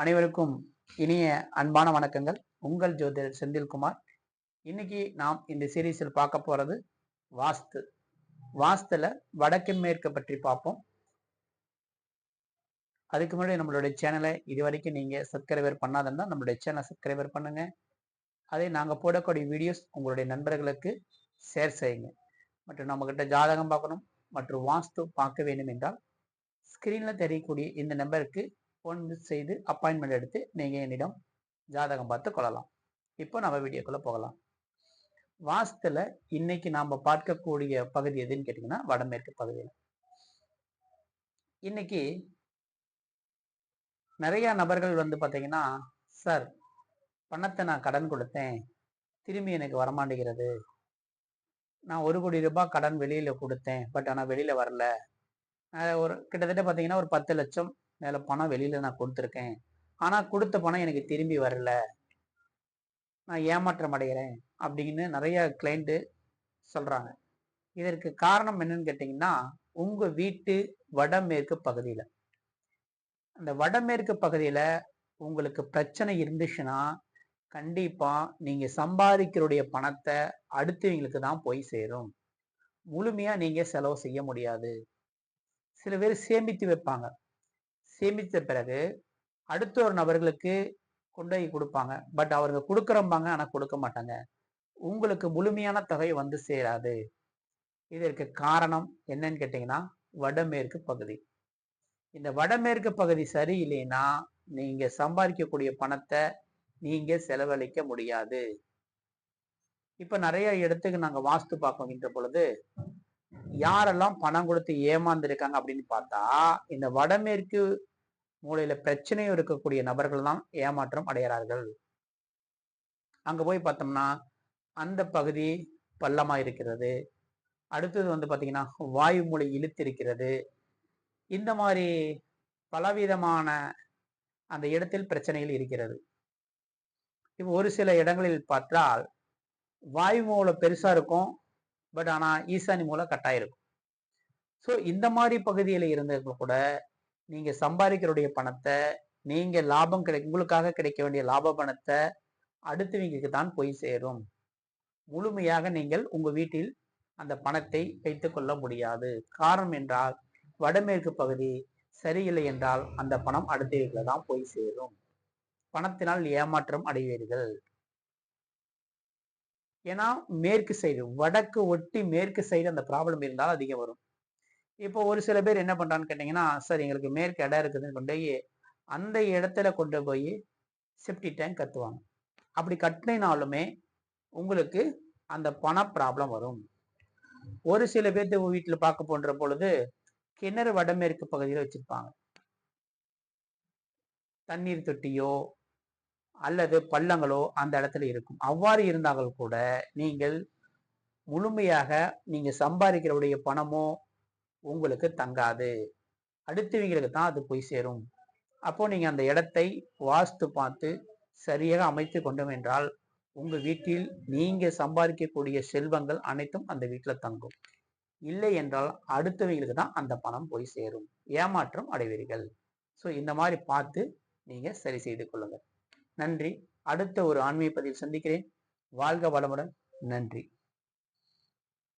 அனைவருக்கும் இனிய அன்பான வணக்கங்கள். உங்கள் ஜோதிடர் செந்தில்குமார். இன்னைக்கு நாம் இந்த சீரீஸில் பார்க்க போறது வாஸ்து. வாஸ்துல வடக்கு மேற்கு பற்றி பார்ப்போம். அதுக்கு முன்னாடி நம்மளுடைய சேனலை இது வரைக்கும் நீங்க சப்ஸ்கிரைபர் பண்ணாதன்னா நம்மளுடைய சேனலை சப்ஸ்கிரைபர் பண்ணுங்க. அதே நாங்க போடக்கூடிய வீடியோஸ் உங்களுடைய நண்பர்களுக்கு ஷேர் செய்யுங்க. மற்றும் நம்மக்கிட்ட ஜாதகம் பார்க்கணும் மற்றும் வாஸ்து பார்க்க வேண்டும் என்றால் ஸ்க்ரீனில் தெரியக்கூடிய இந்த நம்பருக்கு ஃபோன் செய்து அப்பாயின்மெண்ட் எடுத்து நீங்கள் என்னிடம் ஜாதகம் பார்த்து கொள்ளலாம். இப்போ நம்ம வீடியோக்குள்ளே போகலாம். வாசத்தில் இன்னைக்கு நாம் பார்க்கக்கூடிய பகுதி எதுன்னு கேட்டிங்கன்னா வடமேற்கு பகுதியில் இன்னைக்கு நிறைய நபர்கள் வந்து பார்த்தீங்கன்னா சார் பணத்தை நான் கடன் கொடுத்தேன். திரும்பி எனக்கு வரமாட்டேங்கிறது. நான் ஒரு கோடி ரூபாய் கடன் வெளியில கொடுத்தேன். பட் ஆனால் வெளியில வரல. ஒரு கிட்டத்தட்ட பார்த்தீங்கன்னா ஒரு பத்து லட்சம் மேலே பணம் வெளியில நான் கொடுத்துருக்கேன். ஆனால் கொடுத்த பணம் எனக்கு திரும்பி வரல. நான் ஏமாற்றம் அடைகிறேன் அப்படின்னு நிறைய கிளைண்ட்டு சொல்றாங்க. இதற்கு காரணம் என்னன்னு கேட்டிங்கன்னா உங்க வீட்டு வடமேற்கு பகுதியில். அந்த வடமேற்கு பகுதியில் உங்களுக்கு பிரச்சனை இருந்துச்சுன்னா கண்டிப்பா நீங்க சம்பாதிக்கிறோடைய பணத்தை அடுத்தவங்களுக்கு தான் போய் சேரும். முழுமையா நீங்க செலவு செய்ய முடியாது. சில பேர் சேமித்து வைப்பாங்க. சேமித்த பிறகு அடுத்த ஒரு நபர்களுக்கு கொண்டு போய் கொடுப்பாங்க. பட் அவர்கள் கொடுக்குறம்பாங்க ஆனால் கொடுக்க மாட்டாங்க. உங்களுக்கு முழுமையான தொகை வந்து சேராது. இதற்கு காரணம் என்னன்னு கேட்டிங்கன்னா வடமேற்கு பகுதி. இந்த வடமேற்கு பகுதி சரியில்லைன்னா நீங்கள் சம்பாதிக்கக்கூடிய பணத்தை நீங்கள் செலவழிக்க முடியாது. இப்போ நிறைய இடத்துக்கு நாங்கள் வாஸ்து பார்க்கின்ற பொழுது யாரெல்லாம் பணம் கொடுத்து ஏமாந்துருக்காங்க அப்படின்னு பார்த்தா இந்த வடமேற்கு மூளையில பிரச்சனையும் இருக்கக்கூடிய நபர்கள் தான் ஏமாற்றம் அடைகிறார்கள். அங்க போய் பார்த்தோம்னா அந்த பகுதி பள்ளமா இருக்கிறது. அடுத்தது வந்து பார்த்தீங்கன்னா வாயு மூளை இழுத்திருக்கிறது. இந்த மாதிரி பலவிதமான அந்த இடத்தில் பிரச்சனைகள் இருக்கிறது. இப்போ ஒரு சில இடங்களில் பார்த்தால் வாயு மூலம் பெருசா இருக்கும் பட் ஆனால் ஈசானி மூலம் கட்டாயிருக்கும் ஸோ இந்த மாதிரி பகுதியில் இருந்தவங்க கூட நீங்க சம்பாதிக்கிறோடைய பணத்தை நீங்க லாபம் கிடை உங்களுக்காக கிடைக்க வேண்டிய லாப பணத்தை அடுத்தவங்களுக்கு தான் போய் சேரும். முழுமையாக நீங்கள் உங்க வீட்டில் அந்த பணத்தை வைத்து கொள்ள முடியாது. காரணம் என்றால் வடமேற்கு பகுதி சரியில்லை என்றால் அந்த பணம் அடுத்தவர்களை தான் போய் சேரும். பணத்தினால் ஏமாற்றம் அடைவீர்கள். ஏன்னா மேற்கு சைடு வடக்கு ஒட்டி மேற்கு சைடு அந்த ப்ராப்ளம் இருந்தால் அதிகம் வரும். இப்போ ஒரு சில பேர் என்ன பண்ணுறான்னு கேட்டிங்கன்னா சார் எங்களுக்கு மேற்கு இடம் இருக்குதுன்னு கொண்டு போய் அந்த இடத்துல கொண்டு போய் செப்டி டேங்க் கத்துவாங்க அப்படி கட்டினாலுமே உங்களுக்கு அந்த பண ப்ராப்ளம் வரும். ஒரு சில பேர்த்து வீட்டில் பார்க்க போன்ற பொழுது கிணறு வடமேற்கு பகுதியில் வச்சுருப்பாங்க. தண்ணீர் தொட்டியோ அல்லது பள்ளங்களோ அந்த இடத்துல இருக்கும். அவ்வாறு இருந்தாலும் கூட நீங்கள் முழுமையாக நீங்கள் சம்பாதிக்கிறவுடைய பணமோ உங்களுக்கு தங்காது. அடுத்தவங்களுக்கு தான் அது போய் சேரும். அப்போ நீங்க அந்த இடத்தை வாஸ்து பார்த்து சரியாக அமைத்து கொண்டோம் என்றால் உங்க வீட்டில் நீங்க சம்பாதிக்கக்கூடிய செல்வங்கள் அனைத்தும் அந்த வீட்டில் தங்கும். இல்லை என்றால் அடுத்தவங்களுக்கு தான் அந்த பணம் போய் சேரும். ஏமாற்றம் அடைவீர்கள். ஸோ இந்த மாதிரி பார்த்து நீங்க சரி செய்து கொள்ளுங்கள். நன்றி. அடுத்த ஒரு ஆன்மீக பதிவில் சந்திக்கிறேன். வாழ்க வளமுடன். நன்றி.